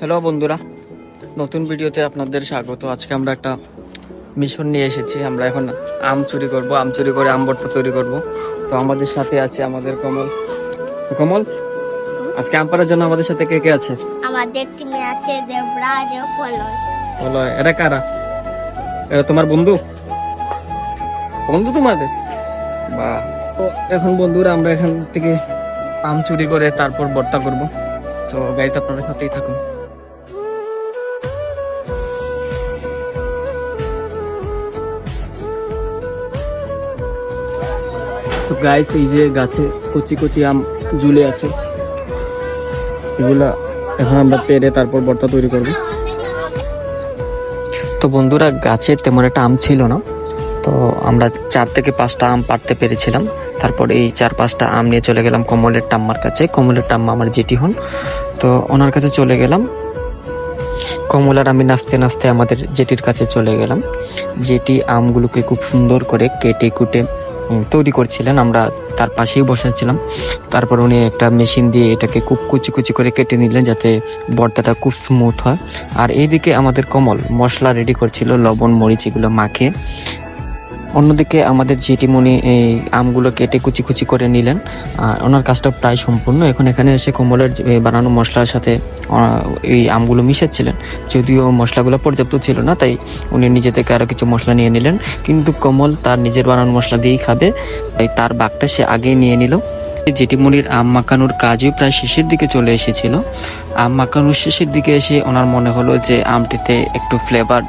Hello বন্ধুরা। নতুন ভিডিওতে আপনাদের স্বাগত। আজকে আমরা একটা মিশন নিয়ে এসেছি। আমরা এখন আম চুরি করব। আম চুরি করে আম ভর্তা তৈরি করব। তো আমাদের সাথে আছে আমাদের কমল। কমল আজকে আম পাড়ার জন্য আমাদের সাথে কে কে আছে? আমাদের টিমে আছে দেবরাজ ও পলয় বলো এরা কারা? এরা তোমার বন্ধু? বন্ধু তোমাদের? বা তো এখন বন্ধুরা আমরা এখান থেকে আম চুরি করে তারপর ভর্তা করব। তো গাড়িতে আপনাদের সাথেই থাকুন। তো গাইস এই যে গাছে কচি কচি আম ঝুলে আছে। এগুলা এখন আমরা পেরে তারপর বর্তা তৈরি করব। তো বন্ধুরা, গাছে তেমন একটা আম ছিল না। তো আমরা চার থেকে পাঁচটা আম পাড়তে পেরেছিলাম। তারপর এই চার পাঁচটা আম নিয়ে চলে গেলাম কমলের টাম্মার কাছে। কমলের টাম্মা আমার যেটি হন। তো ওনার কাছে চলে গেলাম। কমলার আমি নাচতে নাচতে আমাদের জেটির কাছে চলে গেলাম। জেটি আমগুলোকে খুব সুন্দর করে কেটে কুটে তৈরি করছিলেন, আমরা তার পাশেই বসেছিলাম। তারপর উনি একটা মেশিন দিয়ে এটাকে খুব কুচি কুচি করে কেটে নিলেন যাতে বর্তাটা খুব স্মুথ হয়। আর এইদিকে আমাদের কমল মশলা রেডি করছিল, লবণ, মরিচ এগুলো মাখিয়ে। অন্যদিকে আমাদের জেঠিমণি এই আমগুলো কেটে কুচি কুচি করে নিলেন। আর ওনার কাজটা প্রায় সম্পূর্ণ। এখন এখানে এসে কোমলের বানানো মশলার সাথে এই আমগুলো মিশাচ্ছিলেন। যদিও মশলাগুলো পর্যাপ্ত ছিল না, তাই উনি নিজে থেকে আরও কিছু মশলা নিয়ে নিলেন। কিন্তু কমল তার নিজের বানানো মশলা দিয়েই খাবে, তাই তার বাঘটা সে আগেই নিয়ে নিল। জেঠিমণির আম মাখানোর কাজই প্রায় শেষের দিকে চলে এসেছিল। আম মাখানোর শেষের দিকে এসে ওনার মনে হলো যে আমটিতে একটু ফ্লেভার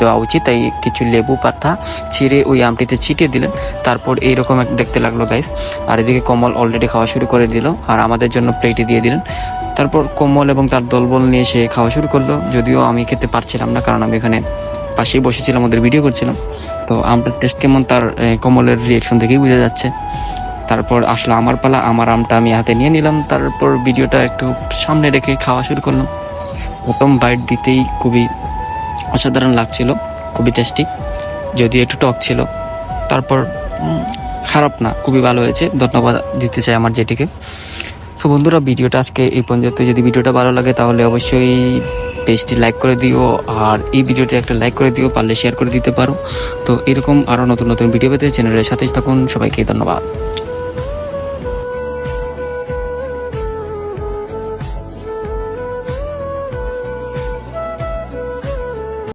দেওয়া উচিত, তাই কিছু লেবু পাতা ছিঁড়ে ওই আমটিতে ছিটিয়ে দিলেন। তারপর এইরকম এক দেখতে লাগল গাইস আর এদিকে কমল অলরেডি খাওয়া শুরু করে দিল আর আমাদের জন্য প্লেটে দিয়ে দিলেন। তারপর কমল এবং তার দলবল নিয়ে সে খাওয়া শুরু করল। যদিও আমি খেতে পারছিলাম না, কারণ আমি এখানে পাশেই বসেছিলাম, ওদের ভিডিও করছিলাম। তো আমটার টেস্ট কেমন, তার কমলের রিয়েকশন থেকেই বোঝা যাচ্ছে। তারপর আসলো আমার পালা, আমার আমটা আমি হাতে নিয়ে নিলাম, তারপর ভিডিওটা একটু সামনে রেখে খাওয়া শুরু করলাম। প্রথম বাইট দিতেই খুবই অসাধারণ লাগছিল, খুবই টেস্টি যদিও একটু টক ছিল। তারপর খারাপ না, খুবই ভালো হয়েছে, ধন্যবাদ দিতে চাই আমার যেটিকে তো বন্ধুরা, ভিডিওটা আজকে এই পর্যন্ত যদি ভিডিওটা ভালো লাগে তাহলে অবশ্যই পেজটি লাইক করে দিও, আর এই ভিডিওটি একটা লাইক করে দিও, পারলে শেয়ার করে দিতে পারো। তো এরকম আরও নতুন নতুন ভিডিও পেতে চ্যানেলের সাথে থাকুন। সবাইকে ধন্যবাদ।